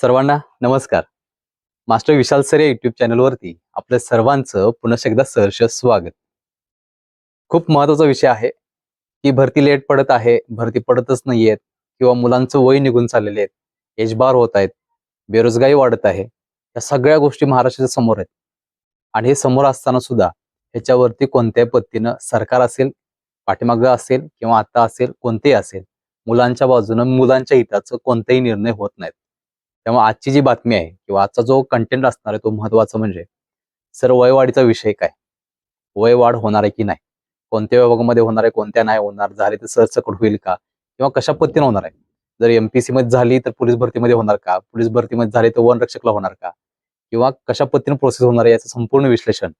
सर्वांना नमस्कार. Master Vishal sir या युट्यूब चॅनलवरती आपल्या सर्वांचं पुन्हा एकदा सहर्ष स्वागत. खूप महत्त्वाचा विषय आहे की भरती लेट पडत आहे भरती पडतच नाहीयेत किंवा मुलांचं वय निघून चाललेले आहेत एजबार होत आहेत बेरोजगारी वाढत आहे या सगळ्या गोष्टी महाराष्ट्राच्या समोर आहेत. आणि हे समोर असताना सुद्धा ह्याच्यावरती कोणत्याही पद्धतीनं सरकार असेल पाठीमागं असेल किंवा आता असेल कोणतेही असेल मुलांच्या बाजूनं मुलांच्या हिताचं कोणताही निर्णय होत नाहीत. त्यामुळे आजची जी बातमी आहे किंवा आजचा जो कंटेंट असणार आहे तो महत्त्वाचा म्हणजे सर वयवाढीचा विषय काय? वय वाढ होणार आहे की नाही? कोणत्या विभागामध्ये होणार आहे कोणत्या नाही होणार? झाले तर सरसकट होईल का? किंवा कशा पद्धतीने होणार आहे? जर एमपीसी मध्ये झाली तर पोलीस भरतीमध्ये होणार का? पोलीस भरतीमध्ये झाली तर वन रक्षकला होणार का? किंवा कशा पद्धतीने प्रोसेस होणार आहे याचं संपूर्ण विश्लेषण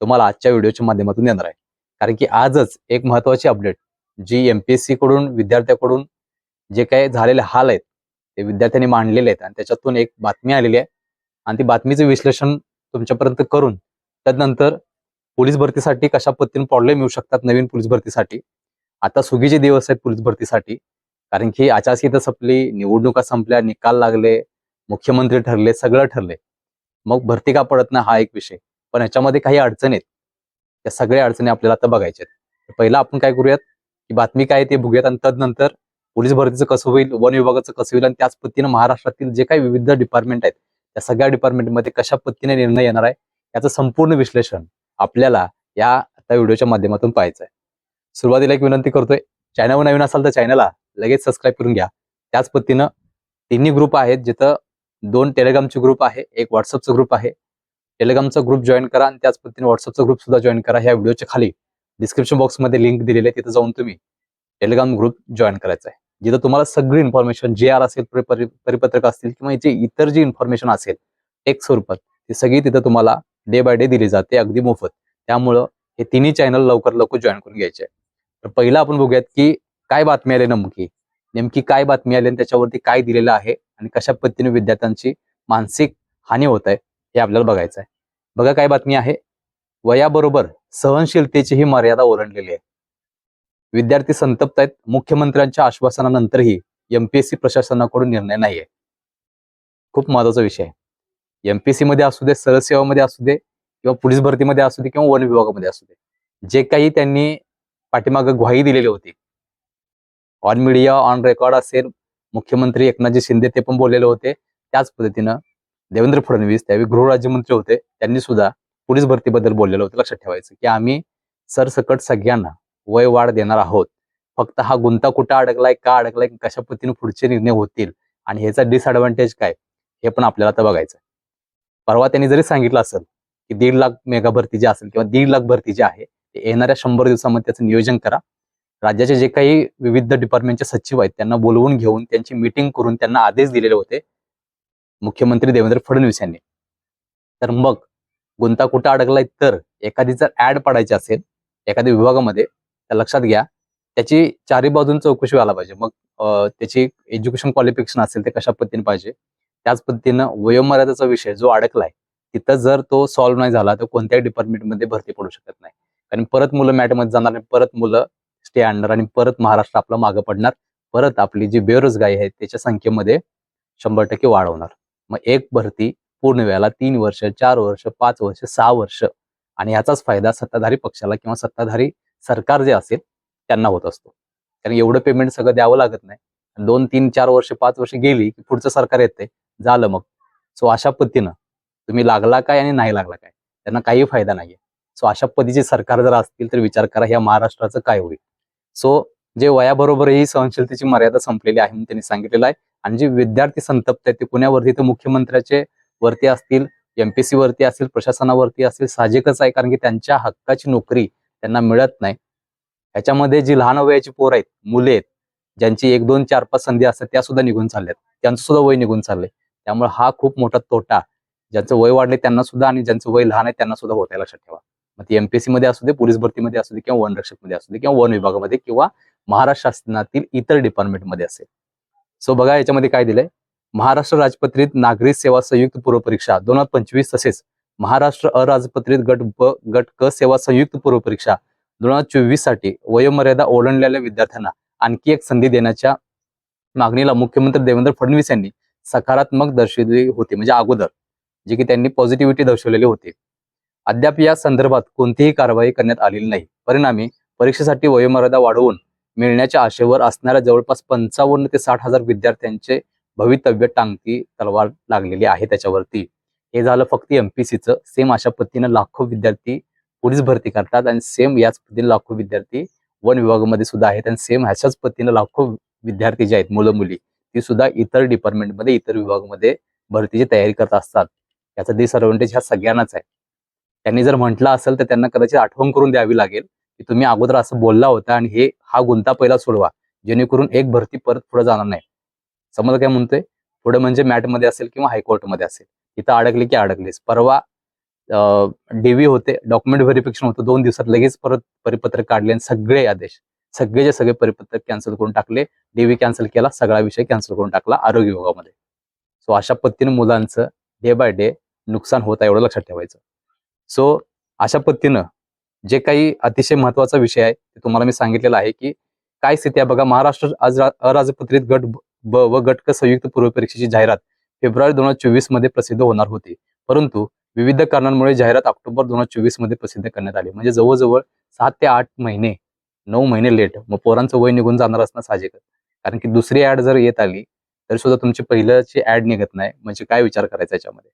तुम्हाला आजच्या व्हिडिओच्या माध्यमातून देणार आहे. कारण की आजच एक महत्वाची अपडेट जी एमपीएससी कडून विद्यार्थ्याकडून जे काही झालेले हाल आहेत ते विद्यार्थ्यांनी मांडलेले आहेत आणि त्याच्यातून एक बातमी आलेली आहे. आणि ती बातमीचं विश्लेषण तुमच्यापर्यंत करून त्यानंतर पोलीस भरतीसाठी कशा पद्धतीने प्रॉब्लेम येऊ शकतात नवीन पोलीस भरतीसाठी? आता सुगीचे दिवस आहेत पोलीस भरतीसाठी. कारण की आचारसंहिता संपली निवडणुका संपल्या निकाल लागले मुख्यमंत्री ठरले सगळं ठरले. मग भरती का पडत नाही हा एक विषय. पण याच्यामध्ये काही अडचणी आहेत. त्या सगळ्या अडचणी आपल्याला आता बघायच्या आहेत. पहिला आपण काय करूयात? की बातमी काय ते बघूयात आणि तदनंतर पोलीस भरतीचं कसं होईल वन विभागाचं कसं होईल आणि त्याच पद्धतीनं महाराष्ट्रातील जे काही विविध डिपार्टमेंट आहेत त्या सगळ्या डिपार्टमेंटमध्ये कशा पद्धतीने निर्णय येणार आहे याचं संपूर्ण विश्लेषण आपल्याला या त्या व्हिडिओच्या माध्यमातून पाहायचं आहे. सुरुवातीला एक विनंती करतोय चॅनलवर नवीन असाल तर चॅनलला लगेच सबस्क्राईब करून घ्या. त्याच पद्धतीनं तिन्ही ग्रुप आहेत जिथं दोन टेलिग्रामचे ग्रुप आहे एक व्हॉट्सअपचा ग्रुप आहे. टेलिग्रामचा ग्रुप जॉईन करा आणि त्याच पद्धतीने व्हॉट्सअपचा ग्रुप सुद्धा जॉईन करा. ह्या व्हिडिओच्या खाली डिस्क्रिप्शन बॉक्समध्ये लिंक दिलेली आहे तिथं जाऊन तुम्ही टेलिग्राम ग्रुप जॉईन करायचा आहे. जिथं तुम्हाला सगळी इन्फॉर्मेशन जे आर असेल परिपत्रक असतील किंवा जे इतर जी इन्फॉर्मेशन असेल टेक्स्ट स्वरूपात ती सगळी तिथं तुम्हाला डे बाय डे दिली जाते अगदी मोफत. त्यामुळं हे तिन्ही चॅनल लवकर लवकर जॉईन करून घ्यायचे. तर पहिलं आपण बघूयात की काय बातमी आली नेमकी? नेमकी काय बातमी आली आणि त्याच्यावरती काय दिलेलं आहे आणि कशा पद्धतीने विद्यार्थ्यांची मानसिक हानी होत आहे हे आपल्याला बघायचं आहे. बघा काय बातमी आहे. वयाबरोबर सहनशीलतेची ही मर्यादा ओलांडलेली आहे. विद्यार्थी संतप्त आहेत. मुख्यमंत्र्यांच्या आश्वासनानंतरही एमपीएससी प्रशासनाकडून निर्णय नाहीये. खूप महत्त्वाचा विषय आहे. एमपीएससी मध्ये असू दे सरळ सेवामध्ये असू दे किंवा पोलीस भरतीमध्ये असू दे किंवा वन विभागामध्ये असू दे जे काही त्यांनी पाठीमागं ग्वाही दिलेली होती. ऑन मीडिया ऑन रेकॉर्ड असेल. मुख्यमंत्री एकनाथजी शिंदे ते पण बोललेले होते. त्याच पद्धतीनं देवेंद्र फडणवीस त्यावेळी गृहराज्यमंत्री होते त्यांनी सुद्धा पोलीस भरतीबद्दल बोललेलं होतं. लक्षात ठेवायचं की आम्ही सरसकट सगळ्यांना वय वाढ देणार आहोत. फक्त हा गुंता कुठं अडकलाय का अडकलाय कशा पद्धतीने पुढचे निर्णय होतील आणि ह्याचा डिसअडव्हान्टेज काय हे पण आपल्याला आता बघायचं परवा त्यांनी जरी सांगितलं असेल की दीड लाख मेगा भरती जे असेल किंवा दीड लाख भरती जे आहे ते येणाऱ्या शंभर दिवसामध्ये त्याचं नियोजन करा. राज्याचे जे काही विविध डिपार्टमेंटचे सचिव आहेत त्यांना बोलवून घेऊन त्यांची मीटिंग करून त्यांना आदेश दिलेले होते. मुख्यमंत्री देवेंद्र फडणवीस यांनी. तर मग गुंता कुठं अडकलाय तर एखादी जर ऍड पाडायची असेल एखाद्या विभागामध्ये त्या लक्षात घ्या. त्याची चारी बाजून चौकशी व्हायला पाहिजे. मग त्याची एज्युकेशन क्वालिफिकेशन असेल ते कशा पद्धतीने पाहिजे? त्याच पद्धतीनं वयोमर्यादेचा विषय जो अडकलाय तिथं जर तो सॉल्व्ह नाही झाला तर कोणत्याही डिपार्टमेंटमध्ये भरती पडू शकत नाही. कारण परत मुलं मॅटमध्ये जाणार आणि परत मुलं स्टे आणणार आणि परत महाराष्ट्र आपलं मागं पडणार. परत आपली जी बेरोजगारी आहे त्याच्या संख्येमध्ये शंभर टक्के वाढवणार मग एक भरती पूर्ण वेळाला तीन वर्ष चार वर्ष पाच वर्ष सहा वर्ष. आणि याचाच फायदा सत्ताधारी पक्षाला किंवा सत्ताधारी सरकार जे असेल त्यांना होत असतो. कारण एवढं पेमेंट सगळं द्यावं लागत नाही. दोन तीन चार वर्ष पाच वर्ष गेली की पुढचं सरकार येते झालं मग. सो अशा पद्धतीनं तुम्ही लागला काय आणि नाही लागला काय? त्यांना काही फायदा नाहीये. सो अशा पद्धतीचे सरकार जर असतील तर विचार करा ह्या महाराष्ट्राचं काय होईल? सो जे वयाबरोबर ही सहनशीलतेची मर्यादा संपलेली आहे म्हणून त्यांनी सांगितलेलं आहे. आणि जे विद्यार्थी संतप्त आहेत ते पुण्यावरती तर मुख्यमंत्र्याचे वरती असतील एमपीसी वरती असतील प्रशासनावरती असतील साहजिकच आहे. कारण की त्यांच्या हक्काची नोकरी त्यांना मिळत नाही. ह्याच्यामध्ये जी लहान वयाची पोर आहेत मुले आहेत ज्यांची एक दोन चार पाच संधी असतात त्या सुद्धा निघून चालल्यात. त्यांचं सुद्धा वय निघून चाललंय. त्यामुळे हा खूप मोठा तोटा ज्यांचं वय वाढले त्यांना सुद्धा आणि ज्यांचं वय लहान आहे त्यांना सुद्धा होत आहे लक्षात ठेवा. मग ती एमपीएससी मध्ये असू दे पोलीस भरतीमध्ये असू दे किंवा वनरक्षकमध्ये असू दे किंवा वन विभागामध्ये किंवा महाराष्ट्र शासनातील इतर डिपार्टमेंटमध्ये असेल. सो बघा याच्यामध्ये काय दिलंय? महाराष्ट्र राजपत्रित नागरिक सेवा संयुक्त पूर्वपरीक्षा दोन हजार पंचवीस तसेच महाराष्ट्र अराजपत्रित गट ब गट क सेवा संयुक्त पूर्व परीक्षा दोन हजार चोवीससाठी वयोमर्यादा ओलांडलेल्या विद्यार्थ्यांना आणखी एक संधी देण्याच्या मागणीला मुख्यमंत्री देवेंद्र फडणवीस यांनी सकारात्मक दर्शवली होती म्हणजे अगोदर जे की त्यांनी पॉझिटिव्हिटी दर्शवलेली होती. अद्याप या संदर्भात कोणतीही कारवाई करण्यात आलेली नाही. परिणामी परीक्षेसाठी वयोमर्यादा वाढवून मिळण्याच्या आशेवर असणाऱ्या जवळपास पंचावन्न ते साठ हजार विद्यार्थ्यांचे भवितव्य टांगती तलवार लागलेली आहे त्याच्यावरती. हे झालं फक्त एमपीसीचं सेम अशा पद्धतीनं लाखो विद्यार्थी पोलीस भरती करतात आणि सेम याच पद्धतीने लाखो विद्यार्थी वन विभागामध्ये सुद्धा आहेत आणि सेम ह्याच्याच पद्धतीनं लाखो विद्यार्थी जे आहेत मुलं मुली ती सुद्धा इतर डिपार्टमेंटमध्ये इतर विभागामध्ये भरतीची तयारी करत असतात. याचा डिसअडव्हान्टेज ह्या सगळ्यांनाच आहे. त्यांनी जर म्हटलं असेल तर त्यांना कदाचित आठवण करून द्यावी लागेल की तुम्ही अगोदर असं बोलला होता आणि हे हा गुंता पहिला सोडवा जेणेकरून एक भरती परत पुढे जाणार नाही. समजा काय म्हणतोय? पुढे म्हणजे मॅटमध्ये असेल किंवा हायकोर्टमध्ये असेल. इथं अडकली की अडकलीस परवा डीव्ही होते डॉक्युमेंट व्हेरिफिकेशन होतं दोन दिवसात लगेच परत परिपत्रक काढले आणि सगळे आदेश सगळेचे सगळे परिपत्रक कॅन्सल करून टाकले. डीव्ही कॅन्सल केला सगळा विषय कॅन्सल करून टाकला आरोग्य विभागामध्ये. सो अशा पद्धतीने मुलांचं डे बाय डे नुकसान होत आहे एवढं लक्षात ठेवायचं. सो अशा पद्धतीनं जे काही अतिशय महत्त्वाचा विषय आहे ते तुम्हाला मी सांगितलेलं आहे की काय स्थिती आहे? बघा महाराष्ट्र आज अराजपत्रित गट ब व गट क संयुक्त पूर्व परीक्षेची जाहिरात. फेब्रुवारी दोन हजार चोवीसमध्ये प्रसिद्ध होणार होती. परंतु विविध कारणांमुळे जाहिरात ऑक्टोबर दोन हजार चोवीसमध्ये प्रसिद्ध करण्यात आली. म्हणजे जवळजवळ सात ते आठ महिने नऊ महिने लेट मग पोरांचं वय निघून जाणार असणं साहजिकच. कारण की दुसरी ऍड जर येत आली तरी सुद्धा तुमची पहिल्याची ऍड निघत नाही. म्हणजे काय विचार करायचा याच्यामध्ये?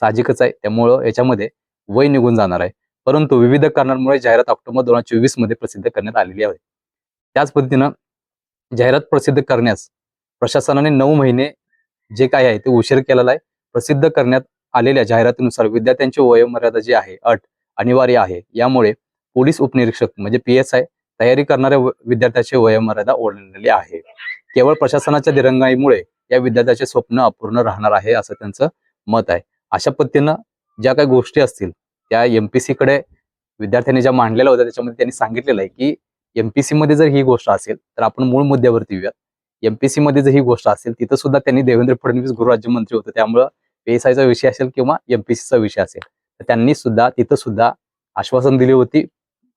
साहजिकच आहे. त्यामुळं याच्यामध्ये वय निघून जाणार आहे. परंतु विविध कारणांमुळे जाहिरात ऑक्टोबर दोन हजार चोवीसमध्ये प्रसिद्ध करण्यात आलेली आहे. त्याच पद्धतीनं जाहिरात प्रसिद्ध करण्यास प्रशासनाने नऊ महिने जे काय आहे ते उशीर केलेला आहे. प्रसिद्ध करण्यात आलेल्या जाहिरातीनुसार विद्यार्थ्यांची वयोमर्यादा जी आहे अट अनिवार्य आहे. यामुळे पोलीस उपनिरीक्षक म्हणजे पी एस आय तयारी करणाऱ्या विद्यार्थ्याची वयोमर्यादा ओढलेली आहे. केवळ प्रशासनाच्या दिरंगाईमुळे या विद्यार्थ्याचे स्वप्न अपूर्ण राहणार आहे असं त्यांचं मत आहे. अशा पद्धतीनं ज्या काही गोष्टी असतील त्या एमपीसी कडे विद्यार्थ्यांनी ज्या मांडलेल्या होत्या त्याच्यामध्ये त्यांनी सांगितलेलं आहे की एमपीसी मध्ये जर ही गोष्ट असेल तर आपण मूळ मुद्द्यावरती येऊयात. एमपीसी मध्ये जर ही गोष्ट असेल तिथं सुद्धा त्यांनी देवेंद्र फडणवीस गृहराज्यमंत्री होते. त्यामुळं पीएसआयचा विषय असेल किंवा एमपीसीचा विषय असेल तर त्यांनी सुद्धा तिथं सुद्धा आश्वासन दिली होती.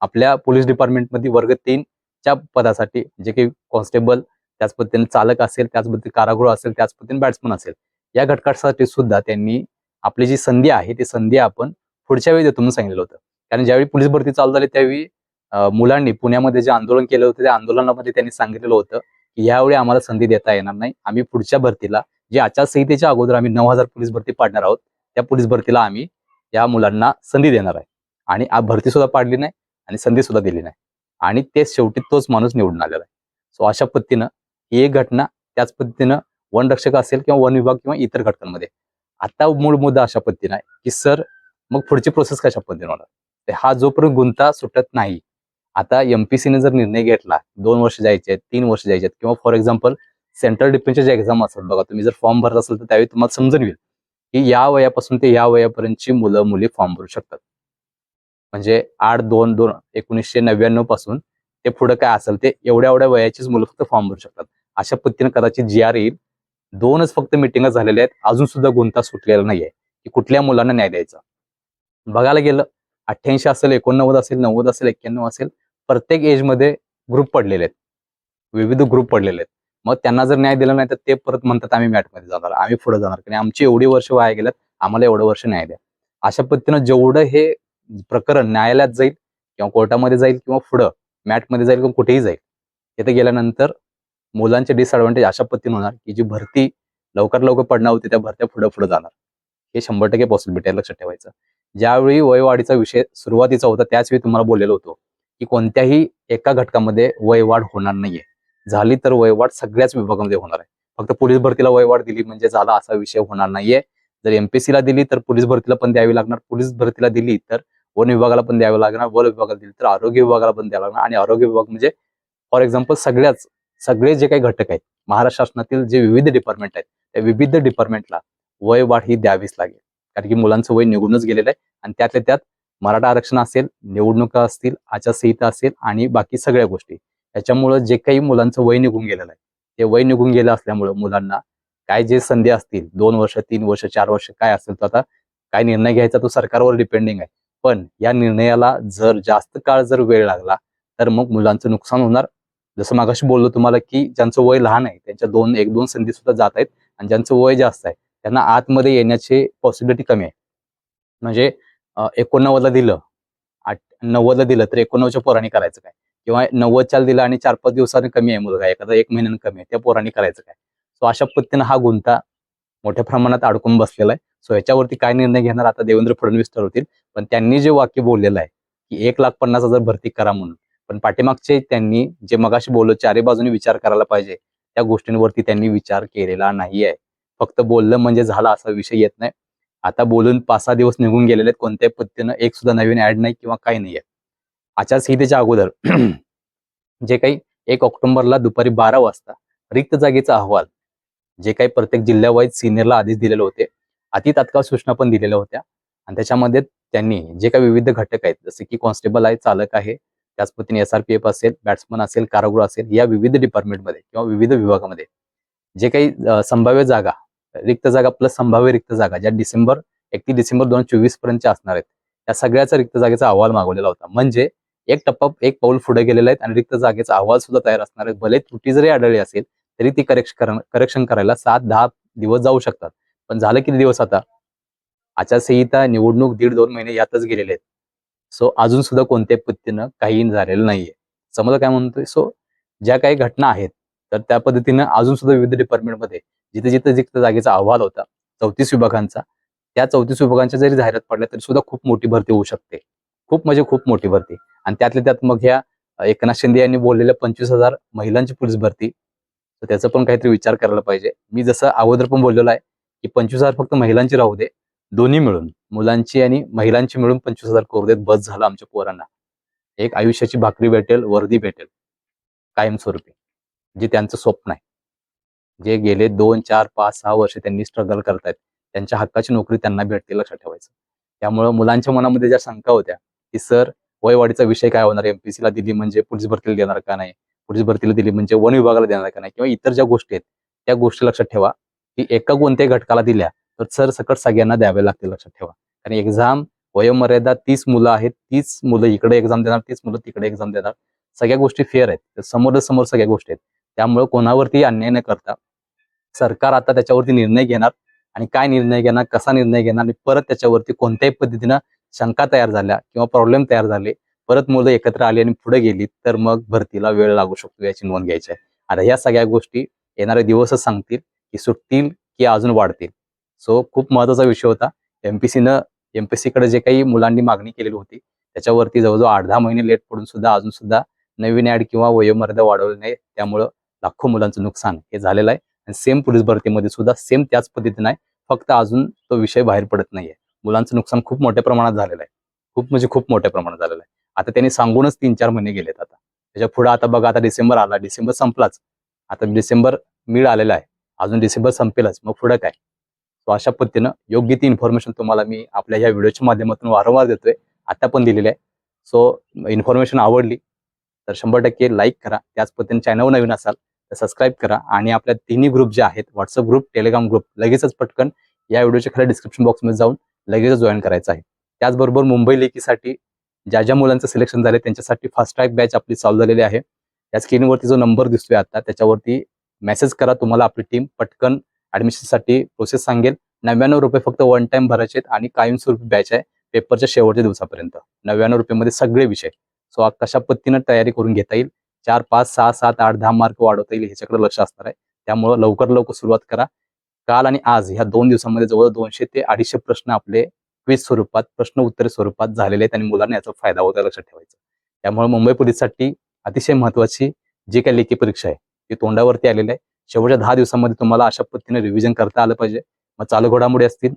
आपल्या पोलीस डिपार्टमेंटमध्ये वर्ग तीनच्या पदासाठी जे काही कॉन्स्टेबल त्याच पद्धतीने चालक असेल त्याच पद्धतीने कारागृह असेल त्याच पद्धतीने बॅट्समन असेल या घटकासाठी सुद्धा त्यांनी आपली जी संधी आहे ती संधी आपण पुढच्या वेळी देतो म्हणून सांगितलं होतं. कारण ज्यावेळी पोलीस भरती चालू झाली त्यावेळी मुलांनी पुण्यामध्ये जे आंदोलन केलं होतं त्या आंदोलनामध्ये त्यांनी सांगितलेलं होतं यावेळी आम्हाला संधी देता येणार नाही. आम्ही पुढच्या भरतीला जे आचारसंहितेच्या अगोदर आम्ही नऊ हजार पोलीस भरती पाडणार आहोत त्या पोलीस भरतीला आम्ही या मुलांना संधी देणार आहे. आणि आ- भरती सुद्धा पाडली नाही आणि संधी सुद्धा दिली नाही. आणि ते शेवटी तोच माणूस निवडून आलेला आहे. सो अशा पद्धतीनं ही एक घटना त्याच पद्धतीनं वन रक्षक असेल किंवा वन विभाग किंवा इतर घटकांमध्ये. आता मूळ मुद्दा अशा पद्धतीनं आहे की सर मग पुढची प्रोसेस कशा पद्धतीने होणार? हा जोपर्यंत गुंता सुटत नाही आता एमपीसीने जर निर्णय घेतला दोन वर्ष जायचे आहेत तीन वर्ष जायचे आहेत किंवा फॉर एक्झाम्पल सेंट्रल डिफेन्सच्या ज्या एक्झाम असतात बघा तुम्ही जर फॉर्म भरत असाल तर त्यावेळी तुम्हाला समजून येईल की या वयापासून ते या वयापर्यंतची मुलं मुली फॉर्म भरू शकतात. म्हणजे आठ दोन दोन एकोणीसशे नव्याण्णवपासून ते पुढे काय असेल ते एवढ्या एवढ्या वयाचीच मुलं फक्त फॉर्म भरू शकतात. अशा पद्धतीने कदाचित जी आर येईल. दोनच फक्त मिटिंग झालेल्या आहेत अजून सुद्धा गुंता सुटलेला नाहीये की कुठल्या मुलांना न्याय द्यायचा. बघायला गेलं अठ्ठ्याऐंशी असेल एकोणनव्वद असेल नव्वद असेल एक्क्याण्णव असेल प्रत्येक एजमध्ये ग्रुप पडलेले आहेत. विविध ग्रुप पडलेले आहेत. मग त्यांना जर न्याय दिला नाही तर ते परत म्हणतात आम्ही मॅटमध्ये जाणार आम्ही पुढे जाणार. कारण आमची एवढी वर्ष वाया गेल्यात आम्हाला एवढं वर्ष न्याय द्या. अशा पद्धतीनं जेवढं हे प्रकरण न्यायालयात जाईल किंवा कोर्टामध्ये जाईल किंवा पुढं मॅटमध्ये जाईल किंवा कुठेही जाईल तिथे गेल्यानंतर मुलांचे डिसएडव्हान्टेज अशा पद्धतीने होणार की जी भरती लवकर लवकर पडणार होती त्या भरत्या पुढे पुढे जाणार. हे शंभर टक्के पॉसिबिलिटी आहे. लक्षात ठेवायचं. ज्यावेळी वयवाढीचा विषय सुरुवातीचा होता त्याच वेळी तुम्हाला बोललेलो होतो. की कोणत्याही एका घटकामध्ये वयवाढ होणार नाहीये. झाली तर वयवाढ सगळ्याच विभागामध्ये होणार आहे. फक्त पोलीस भरतीला वयवाढ दिली म्हणजे झाला असा विषय होणार नाहीये. जर एमपीसीला दिली तर पोलीस भरतीला पण द्यावी लागणार. पोलीस भरतीला दिली तर वन विभागाला पण द्यावं लागणार. वन विभागाला दिली तर आरोग्य विभागाला पण द्यावं लागणार. आणि आरोग्य विभाग म्हणजे फॉर एक्झाम्पल सगळ्याच सगळे जे काही घटक आहेत महाराष्ट्र शासनातील जे विविध डिपार्टमेंट आहेत त्या विविध डिपार्टमेंटला वयवाढ ही द्यावीच लागेल. कारण की मुलांचं वय निघूनच गेलेलं आहे. आणि त्यातल्या त्यात मराठा आरक्षण असेल निवडणुका असतील आचारसंहिता असेल आणि बाकी सगळ्या गोष्टी. त्याच्यामुळं जे काही मुलांचं वय निघून गेलेलं आहे ते वय निघून गेलं असल्यामुळं मुलांना काय जे संधी असतील दोन वर्ष तीन वर्ष चार वर्ष काय असेल तर आता काय निर्णय घ्यायचा तो सरकारवर डिपेंडिंग आहे. पण या निर्णयाला जर जास्त काळ जर वेळ लागला तर मग मुलांचं नुकसान होणार. जसं मागाशी बोललो तुम्हाला की ज्यांचं वय लहान आहे त्यांच्या दोन एक दोन संधी सुद्धा जात आहेत आणि ज्यांचं वय जास्त आहे त्यांना आतमध्ये येण्याची पॉसिबिलिटी कमी आहे. म्हणजे एकोणनव्वदला दिलं. आठ नव्वदला दिलं तर एकोणनव्वदच्या पोरांनी करायचं काय? किंवा नव्वदच्याला दिलं आणि चार पाच दिवसांनी कमी आहे मुलगा एखादा एक महिन्यानं कमी आहे त्या पोरांनी करायचं काय? सो अशा पद्धतीनं हा गुंता मोठ्या प्रमाणात अडकून बसलेला आहे. सो याच्यावरती काय निर्णय घेणार आता देवेंद्र फडणवीस ठरवतील पण त्यांनी जे वाक्य बोललेलं आहे की एक लाख पन्नास हजार भरती करा म्हणून. पण पाठीमागचे त्यांनी जे मगाशी बोललो चारी बाजूने विचार करायला पाहिजे. त्या गोष्टींवरती त्यांनी विचार केलेला नाही आहे फक्त बोललं म्हणजे झाला असा विषय येत नाही. आता बोलून पाच सहा दिवस निघून गेलेले आहेत कोणत्याही पद्धतीनं एक सुद्धा नवीन ऍड नाही किंवा काही नाही आहे. आचारसंहितेच्या अगोदर जे काही एक ऑक्टोबरला दुपारी बारा वाजता रिक्त जागेचा अहवाल जे काही प्रत्येक जिल्ह्यावाईज सिनियरला आधीच दिलेले होते अति तात्काळ सूचना पण दिलेल्या होत्या. आणि त्याच्यामध्ये त्यांनी जे काही विविध घटक आहेत जसे की कॉन्स्टेबल आहे चालक आहे त्याच पद्धतीने एस आर पी एफ असेल बॅट्समन असेल कारागृह असेल या विविध डिपार्टमेंटमध्ये किंवा विविध विभागामध्ये जे काही संभाव्य जागा रिक्त जागा प्लस संभाव्य रिक्त जागा ज्या डिसेंबर एकतीस डिसेंबर दोन चोवीस पर्यंतच्या असणार आहेत. त्या सगळ्याचा रिक्त जागेचा अहवाल मागवलेला होता. म्हणजे एक टप्पा एक पाऊल पुढे गेलेला आहे आणि रिक्त जागेचा अहवाल सुद्धा तयार असणार आहे भले त्रुटी जरी आढळली असेल तरी ती करेक्शन करेक्शन करायला सात दहा दिवस जाऊ शकतात. पण झालं किती दिवस आता? आचारसंहिता निवडणूक दीड दोन महिने यातच गेलेले आहेत. सो अजून सुद्धा कोणत्याही पद्धतीनं काही झालेलं नाहीये. समजा काय म्हणतोय? सो ज्या काही घटना आहेत तर त्या पद्धतीनं अजून सुद्धा विविध डिपार्टमेंटमध्ये जिथे जिथे जिथे जागेचा अहवाल होता चौतीस विभागांचा त्या चौतीस विभागांच्या जरी जाहिरात पडल्या तरी सुद्धा खूप मोठी भरती होऊ शकते. खूप म्हणजे खूप मोठी भरती. आणि त्यातल्या त्यात मग ह्या एकनाथ शिंदे यांनी बोललेल्या पंचवीस हजार महिलांची पोलीस भरती. तर त्याचा पण काहीतरी विचार करायला पाहिजे. मी जसं अगोदर पण बोललेलो आहे की पंचवीस हजार फक्त महिलांची राहू दे. दोन्ही मिळून मुलांची आणि महिलांची मिळून पंचवीस हजार करू देत बस झालं आमच्या पोरांना. एक आयुष्याची भाकरी भेटेल वर्दी भेटेल. कायमस्वरूपी. जे त्यांचं स्वप्न आहे. जे गेले दोन चार पाच सहा वर्ष त्यांनी स्ट्रगल करतायत त्यांच्या हक्काची नोकरी त्यांना भेटते लक्षात ठेवायचं. त्यामुळं मुलांच्या मनामध्ये ज्या शंका होत्या की सर वयवाढीचा विषय काय होणार एमपीसीला दिली म्हणजे पोलीस भरतीला देणार का नाही? पोलीस भरतीला दिली म्हणजे वन विभागाला देणार का नाही? किंवा इतर ज्या गोष्टी आहेत त्या गोष्टी लक्षात ठेवा की एका कोणत्याही घटकाला दिल्या तर सर सकट सगळ्यांना द्यावे लागतील लक्षात ठेवा. कारण एक्झाम वयोमर्यादा तीस मुलं आहेत तीस मुलं इकडे एक्झाम देणार तीस मुलं तिकडे एक्झाम देणार. सगळ्या गोष्टी फेअर आहेत. समोर समोर सगळ्या गोष्टी आहेत. त्यामुळे कोणावरती अन्याय न करता सरकार आता त्याच्यावरती निर्णय घेणार आणि काय निर्णय घेणार कसा निर्णय घेणार आणि परत त्याच्यावरती कोणत्याही पद्धतीनं शंका तयार झाल्या किंवा प्रॉब्लेम तयार झाले परत मुलं एकत्र आली आणि पुढे गेली तर मग भरतीला वेळ लागू शकतो याची नोंद घ्यायची आहे. आता ह्या सगळ्या गोष्टी येणारे दिवसच सांगतील की सुटतील की अजून वाढतील. सो खूप महत्त्वाचा विषय होता. एमपीसीनं एमपीसीकडे जे काही मुलांनी मागणी केलेली होती त्याच्यावरती जवळजवळ आठ दहा महिने लेट पडून सुद्धा अजून सुद्धा नवीन ऍड किंवा वयोमर्यादा वाढवली नाही त्यामुळं लाखो मुलांचं नुकसान हे झालेलं आहे. सेम पोलीस भरतीमध्ये सुद्धा सेम त्याच पद्धतीने आहे. फक्त अजून तो विषय बाहेर पडत नाहीये. मुलांचं नुकसान खूप मोठ्या प्रमाणात झालेलं आहे. खूप म्हणजे खूप मोठ्या प्रमाणात झालेलं आहे. आता त्यांनी सांगूनच तीन चार महिने गेलेत आता. त्याच्या पुढे आता बघा आता डिसेंबर आला. डिसेंबर संपलाच. आता डिसेंबर मिळ आलेला आहे. अजून डिसेंबर संपेलच. मग पुढे काय? सो अशा पद्धतीनं योग्य ती इन्फॉर्मेशन तुम्हाला मी आपल्या ह्या व्हिडिओच्या माध्यमातून वारंवार देतोय. आता पण दिलेली आहे. सो इन्फॉर्मेशन आवडली तर शंभर टक्के लाईक करा. त्याच पद्धतीने चॅनल नवीन असाल सबस्क्राईब करा. आणि आपल्या तिन्ही ग्रुप जे आहेत व्हॉट्सअप ग्रुप टेलिग्राम ग्रुप लगेचच पटकन या व्हिडिओच्या खाली डिस्क्रिप्शन बॉक्समध्ये जाऊन लगेचच जॉईन करायचं आहे. त्याचबरोबर मुंबई लेखीसाठी ज्या ज्या मुलांचं सिलेक्शन झाले त्यांच्यासाठी फास्ट ट्रॅक बॅच आपली चालू झालेली आहे. या स्क्रीनवरती जो नंबर दिसतोय आता त्याच्यावरती मेसेज करा तुम्हाला आपली टीम पटकन ऍडमिशनसाठी प्रोसेस सांगेल. नव्याण्णव रुपये फक्त वन टाइम भरायचे आहेत आणि कायमस्वरूपी बॅच आहे पेपरच्या शेवटच्या दिवसापर्यंत. नव्याण्णव रुपयेमध्ये सगळे विषय. सो कशा पद्धतीनं तयारी करून घेता येईल चार पाच सहा सात आठ दहा मार्क वाढवता येईल ह्याच्याकडे लक्ष असणार आहे. त्यामुळं लवकर लवकर सुरुवात करा. काल आणि आज ह्या दोन दिवसामध्ये जवळ दोनशे ते अडीचशे प्रश्न आपले क्विज स्वरूपात प्रश्न उत्तर स्वरूपात झालेले आहेत आणि मुलांना याचा फायदा होता लक्षात ठेवायचा. त्यामुळे मुंबई पोलीससाठी अतिशय महत्वाची जी काही लेखी परीक्षा आहे ती तोंडावरती आलेली आहे. शेवटच्या दहा दिवसामध्ये तुम्हाला अशा पद्धतीने रिव्हिजन करता आलं पाहिजे. मग चालू घडामोडी असतील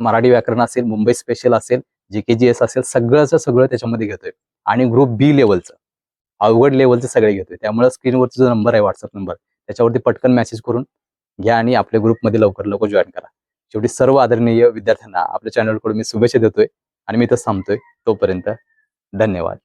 मराठी व्याकरण असेल मुंबई स्पेशल असेल जी के जी एस असेल सगळंच सगळं त्याच्यामध्ये घेतोय. आणि ग्रुप बी लेवलचं अवघड लेवलचे सगळे घेतोय. त्यामुळे स्क्रीनवरचा जो नंबर आहे व्हॉट्सअप नंबर त्याच्यावरती पटकन मेसेज करून घ्या आणि आपल्या ग्रुपमध्ये लवकर लवकर जॉईन करा. शेवटी सर्व आदरणीय विद्यार्थ्यांना आपल्या चॅनलकडून मी शुभेच्छा देतोय आणि मी इथं थांबतोय. तोपर्यंत धन्यवाद.